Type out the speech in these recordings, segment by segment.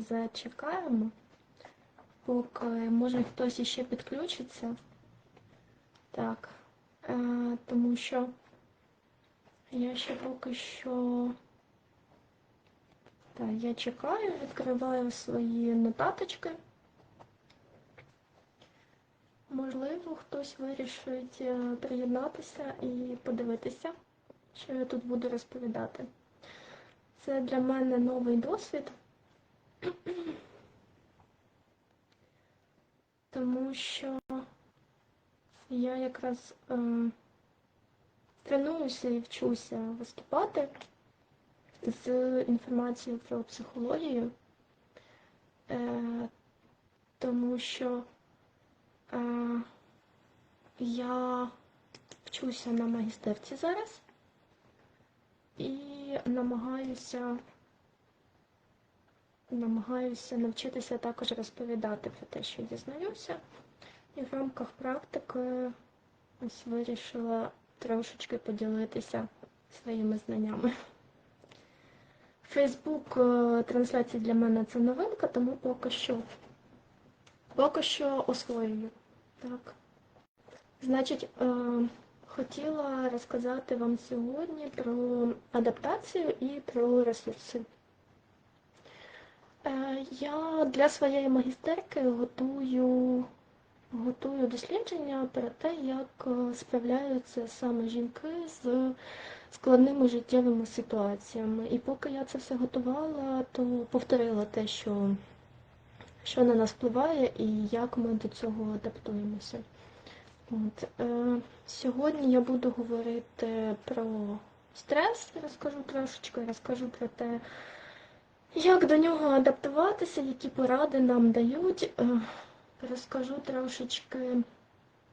зачекаємо, поки може хтось іще підключиться. Так, е, тому що я ще поки що. Так, я чекаю, відкриваю свої нотаточки. Можливо, хтось вирішить е, приєднатися і подивитися, що я тут буду розповідати. Це для мене новий досвід, тому що я якраз е, тренуюся і вчуся виступати з інформацією про психологію, е, тому що е, я вчуся на магістерці зараз і намагаюся намагаюся навчитися також розповідати про те, що дізнаюся. І в рамках практики ось вирішила трошечки поділитися своїми знаннями. Фейсбук е, трансляції для мене це новинка, тому поки що поки що освоюю. Так. Значить, е, хотіла розказати вам сьогодні про адаптацію і про ресурси. Е, я для своєї магістерки готую готую дослідження про те, як е, справляються саме жінки з складними життєвими ситуаціями. І поки я це все готувала, то повторила те, що, що на нас впливає і як ми до цього адаптуємося. От, е, Сьогодні я буду говорити про стрес, розкажу трошечки, розкажу про те, як до нього адаптуватися, які поради нам дають. Е, розкажу трошечки,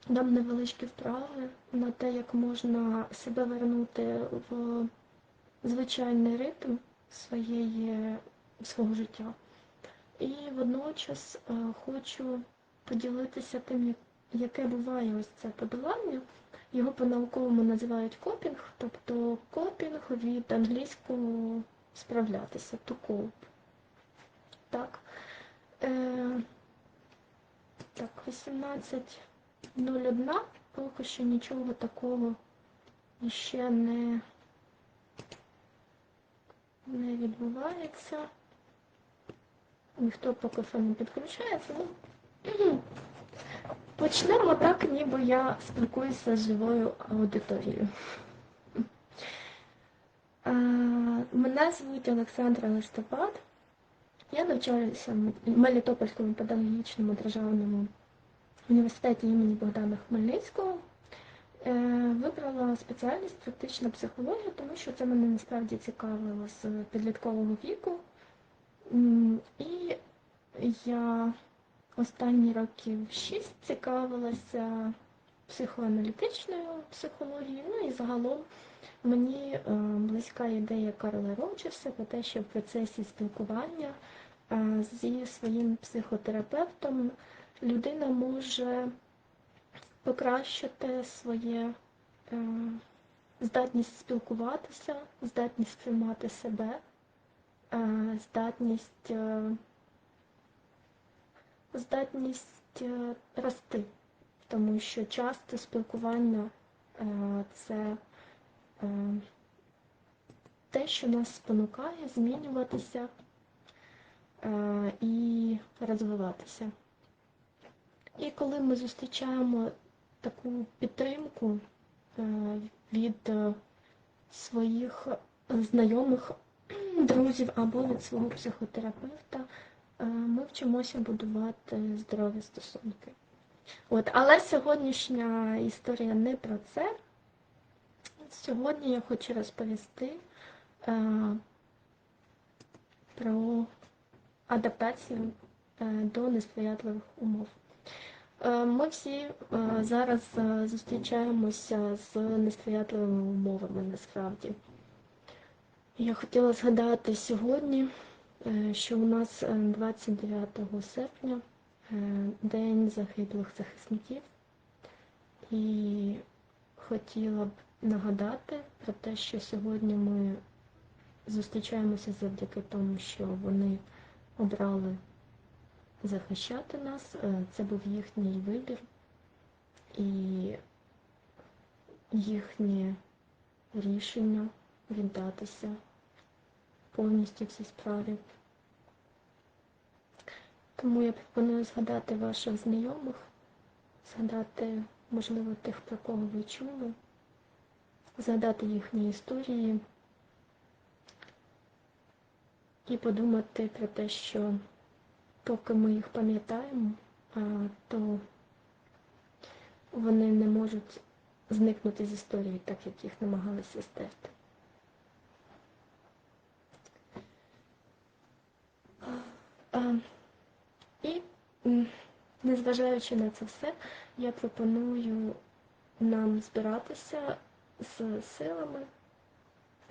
дам невеличкі вправи на те, як можна себе вернути в звичайний ритм своєї, свого життя. І водночас е, хочу поділитися тим, яке буває ось це подолання. Його по-науковому називають копінг, тобто копінг від англійського справлятися, to cope. Так. Е, так, 18.01, поки що нічого такого ще не, не відбувається. Ніхто поки що не підключається. Ну, Почнемо так, ніби я спілкуюся з живою аудиторією. Мене звуть Олександра Листопад. Я навчаюся в Мелітопольському педагогічному державному університеті імені Богдана Хмельницького. Е, вибрала спеціальність практична психологія, тому що це мене насправді цікавило з підліткового віку. І я останні років шість цікавилася психоаналітичною психологією, ну і загалом мені е, близька ідея Карла Роджерса про те, що в процесі спілкування е, зі своїм психотерапевтом людина може покращити своє е, здатність спілкуватися, здатність сприймати себе, здатність здатність рости, тому що часто спілкування це те, що нас спонукає змінюватися і розвиватися. І коли ми зустрічаємо таку підтримку від своїх знайомих друзів або від свого психотерапевта, ми вчимося будувати здорові стосунки. От, Але сьогоднішня історія не про це. Сьогодні я хочу розповісти е, про адаптацію е, до несприятливих умов. Е, ми всі е, зараз е, зустрічаємося з несприятливими умовами насправді. Я хотіла згадати сьогодні, е, що у нас 29 е, серпня е, День загиблих захисників. І хотіла б нагадати про те, що сьогодні ми зустрічаємося завдяки тому, що вони обрали захищати нас, це був їхній вибір. І їхнє рішення віддатися повністю цій справі. Тому я пропоную згадати ваших знайомих, згадати, можливо, тих, про кого ви чули, згадати їхні історії і подумати про те, що поки ми їх пам'ятаємо, то вони не можуть зникнути з історії, так як їх намагалися стерти. І, незважаючи на це все, я пропоную нам збиратися з силами,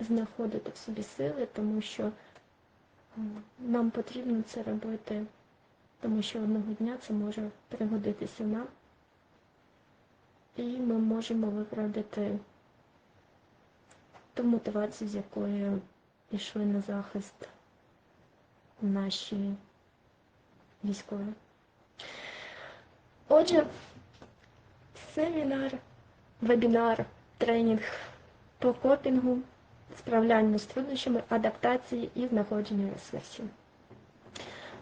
знаходити в собі сили, тому що нам потрібно це робити, тому що одного дня це може пригодитися нам. І ми можемо виправдати ту мотивацію, з якою йшли на захист наші військові. Отже, семінар, вебінар, тренінг по копінгу, справлянню з труднощами, адаптації і знаходження ресурсів.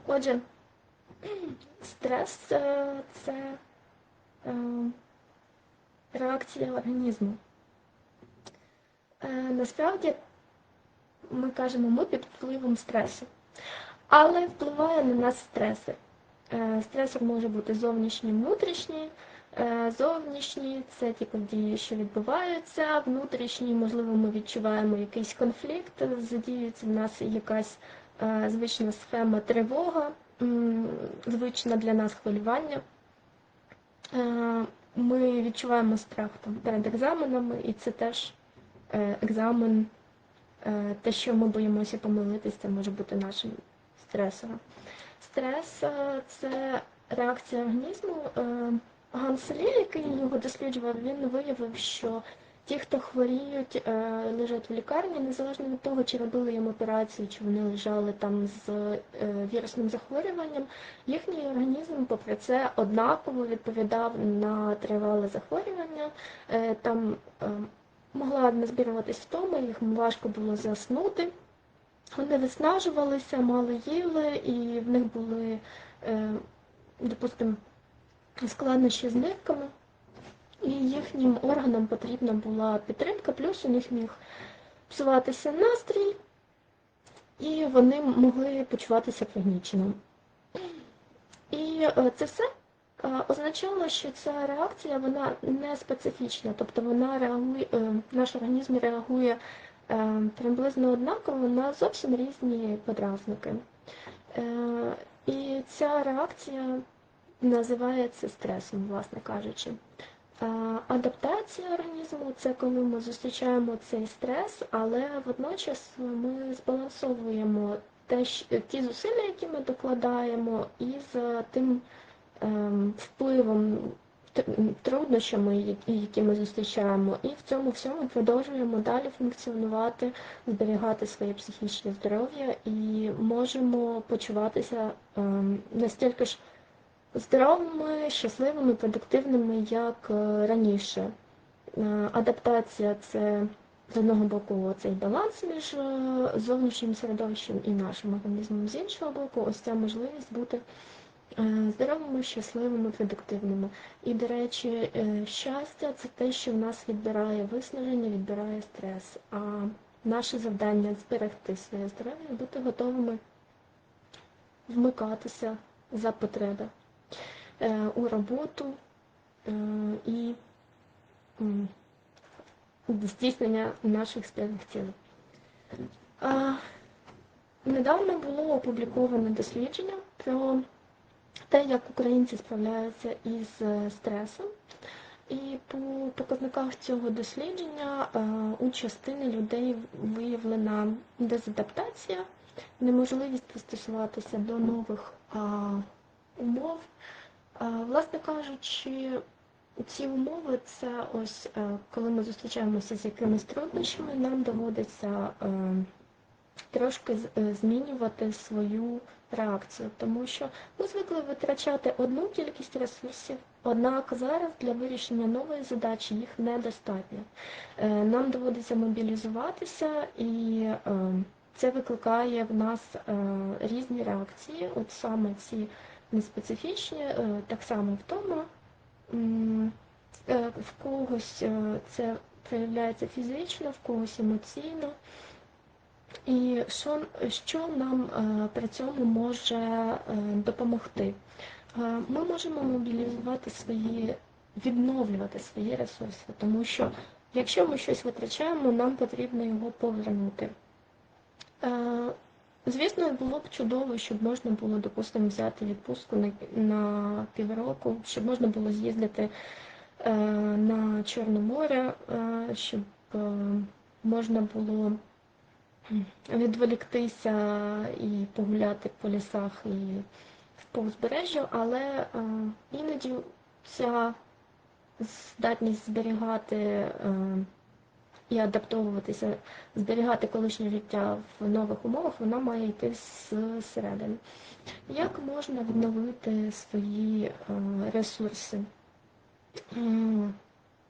Отже, стрес це реакція організму. Насправді, ми кажемо, ми під впливом стресу. Але впливає на нас стреси. Стресор може бути зовнішній, внутрішній. Зовнішній це ті події, що відбуваються, внутрішній, можливо, ми відчуваємо якийсь конфлікт, задіюється в нас якась звична схема тривога, звична для нас хвилювання. Ми відчуваємо страх там, перед екзаменами, і це теж екзамен, те, що ми боїмося помилитися, це може бути нашим стресом. Стрес це реакція організму. Ганс Лі, який його досліджував, він виявив, що ті, хто хворіють, лежать в лікарні, незалежно від того, чи робили їм операцію, чи вони лежали там з вірусним захворюванням, їхній організм, попри це, однаково відповідав на тривале захворювання. Там могла назбірюватись втома, їх важко було заснути. Вони виснажувалися, мало їли, і в них були, допустимо, складнощі з нирками, і їхнім органам потрібна була підтримка, плюс у них міг псуватися настрій, і вони могли почуватися пригніченим. І це все означало, що ця реакція вона не специфічна, тобто вона реагує, наш організм реагує приблизно однаково на зовсім різні подразники. І ця реакція називається стресом, власне кажучи. Адаптація організму це коли ми зустрічаємо цей стрес, але водночас ми збалансовуємо те, ті зусилля, які ми докладаємо, із тим впливом труднощами, які ми зустрічаємо, і в цьому всьому продовжуємо далі функціонувати, зберігати своє психічне здоров'я і можемо почуватися настільки ж здоровими, щасливими, продуктивними, як раніше. Адаптація це з одного боку цей баланс між зовнішнім середовищем і нашим організмом, з іншого боку, ось ця можливість бути здоровими, щасливими, продуктивними. І, до речі, щастя це те, що в нас відбирає виснаження, відбирає стрес. А наше завдання зберегти своє здоров'я, бути готовими вмикатися за потреби у роботу і здійснення наших спільних цілей. Недавно було опубліковане дослідження про те, як українці справляються із стресом. І по показниках цього дослідження у частини людей виявлена дезадаптація, неможливість пристосуватися до нових умов. Власне кажучи, ці умови це ось коли ми зустрічаємося з якимись труднощами, нам доводиться трошки змінювати свою реакцію, тому що ми звикли витрачати одну кількість ресурсів, однак зараз для вирішення нової задачі їх недостатньо. Нам доводиться мобілізуватися і це викликає в нас різні реакції, от саме ці неспецифічні, так само вдома. В когось це проявляється фізично, в когось емоційно. І що що нам при цьому може допомогти? Ми можемо мобілізувати свої, відновлювати свої ресурси, тому що якщо ми щось витрачаємо, нам потрібно його повернути. Звісно, було б чудово, щоб можна було, допустимо, взяти відпустку на, на півроку, щоб можна було з'їздити на Чорне море, щоб можна було відволіктися і погуляти по лісах і по узбережжю, але іноді ця здатність зберігати і адаптовуватися, зберігати колишнє життя в нових умовах, вона має йти зсередини. Як можна відновити свої ресурси?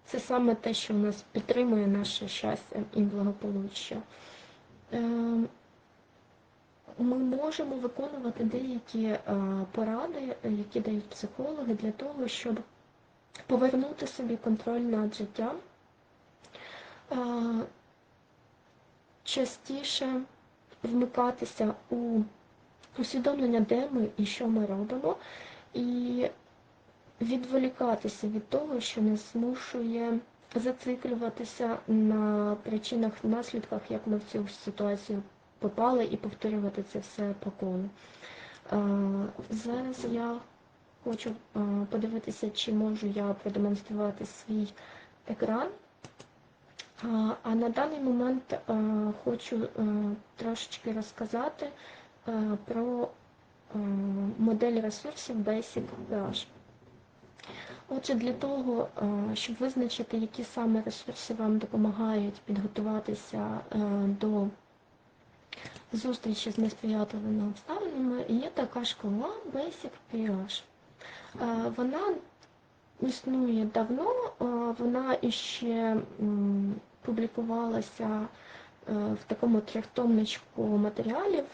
Це саме те, що в нас підтримує наше щастя і благополуччя. Ми можемо виконувати деякі поради, які дають психологи, для того, щоб повернути собі контроль над життям, частіше вмикатися у усвідомлення, де ми і що ми робимо, і відволікатися від того, що нас змушує зациклюватися на причинах, наслідках, як ми в цю ситуацію попали, і повторювати це все по колу. Зараз я хочу подивитися, чи можу я продемонструвати свій екран. А на даний момент хочу трошечки розказати про модель ресурсів Basic PH. Отже, для того, щоб визначити, які саме ресурси вам допомагають підготуватися до зустрічі з несприятливими обставинами, є така школа Basic PH. Вона існує давно, вона іще публікувалася в такому трьохтомничку матеріалів,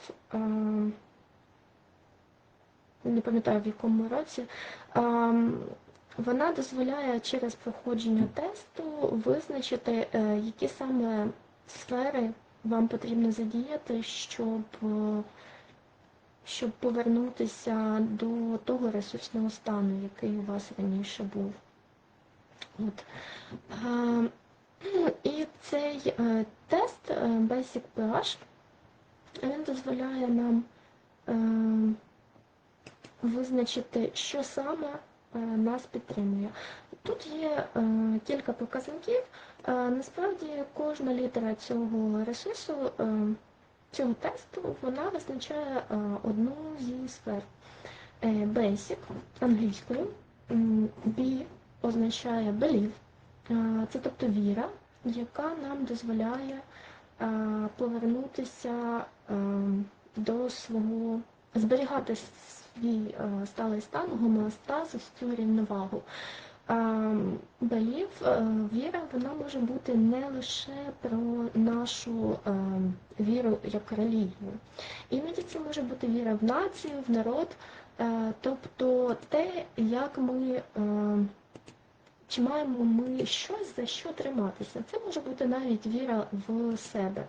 не пам'ятаю в якому році. Вона дозволяє через проходження тесту визначити, які саме сфери вам потрібно задіяти, щоб щоб повернутися до того ресурсного стану, який у вас раніше був. От. І цей тест Basic PH, він дозволяє нам визначити, що саме нас підтримує. Тут є кілька показників. Насправді кожна літера цього ресурсу, цього тесту, вона визначає одну зі сфер. Basic англійською, B означає believe, це тобто віра, яка нам дозволяє повернутися до свого, зберігати свій сталий стан, гомеостаз, цю рівновагу. Балів, віра, вона може бути не лише про нашу віру як релігію. Іноді це може бути віра в націю, в народ, тобто те, як ми, чи маємо ми щось, за що триматися. Це може бути навіть віра в себе.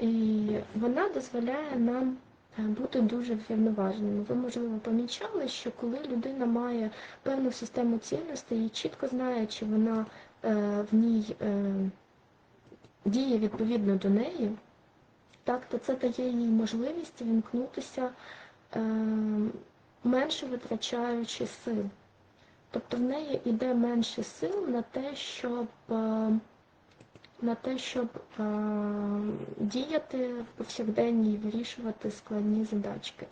І вона дозволяє нам бути дуже врівноваженими. Ви, можливо, помічали, що коли людина має певну систему цінностей і чітко знає, чи вона в ній діє відповідно до неї, так, то це дає їй можливість вімкнутися, менше витрачаючи сил. Тобто в неї йде менше сил на те, щоб на те, щоб діяти повсякденні і вирішувати складні задачки.